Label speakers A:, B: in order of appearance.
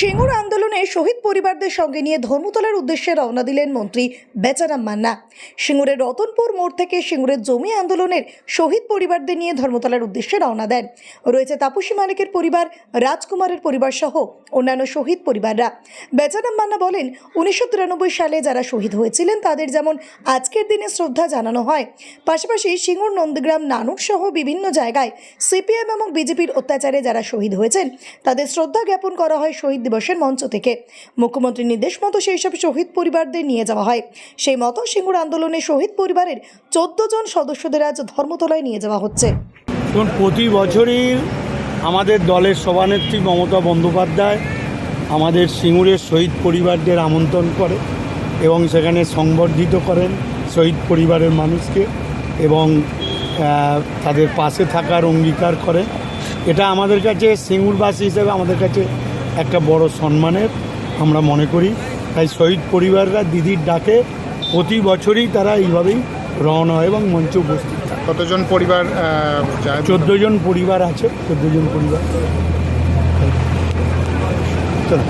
A: সিঙ্গুর আন্দোলনে শহীদ পরিবারদের সঙ্গে নিয়ে ধর্মতলার উদ্দেশ্যে রওনা দিলেন মন্ত্রী বেচারাম মান্না। সিঙ্গুরের রতনপুর মোড় থেকে সিঙ্গুরের জমি আন্দোলনের শহীদ পরিবারদের নিয়ে ধর্মতলার উদ্দেশ্যে রওনা দেন। রয়েছে তাপসী মালিকের পরিবার, রাজকুমারের পরিবার সহ অন্যান্য শহীদ পরিবাররা। বেচারাম মান্না বলেন, উনিশশো তিরানব্বই সালে যারা শহীদ হয়েছিলেন, তাদের যেমন আজকের দিনে শ্রদ্ধা জানানো হয়, পাশাপাশি সিঙ্গুর নন্দগ্রাম, নানুর সহ বিভিন্ন জায়গায় সিপিএম এবং বিজেপির অত্যাচারে যারা শহীদ হয়েছেন, তাদের শ্রদ্ধা জ্ঞাপন করা হয় শহীদ দিবসের মঞ্চ থেকে। মুখ্যমন্ত্রীর নির্দেশ মতো সেই সব শহীদ পরিবারদের নিয়ে যাওয়া হয়। সেই মতো সিঙ্গুর আন্দোলনে শহীদ পরিবারের চোদ্দ জন সদস্যদের আজ ধর্মতলায় নিয়ে যাওয়া হচ্ছে।
B: প্রতি বছরই আমাদের দলের সভানেত্রী মমতা বন্দ্যোপাধ্যায় আমাদের সিঙ্গুরের শহীদ পরিবারদের আমন্ত্রণ করে এবং সেখানে সংবর্ধিত করেন শহীদ পরিবারের মানুষকে এবং তাদের পাশে থাকার অঙ্গীকার করে এটা আমাদের কাছে সিঙ্গুরবাসী হিসেবে আমাদের কাছে একটা বড় সম্মানের আমরা মনে করি। তাই শহীদ পরিবাররা দিদির ডাকে প্রতি বছরই তারা এইভাবেই রওনা হয় এবং মঞ্চে উপস্থিত
C: কতজন পরিবার
B: চোদ্দ জন পরিবার আছে চোদ্দ জন পরিবার। চলো।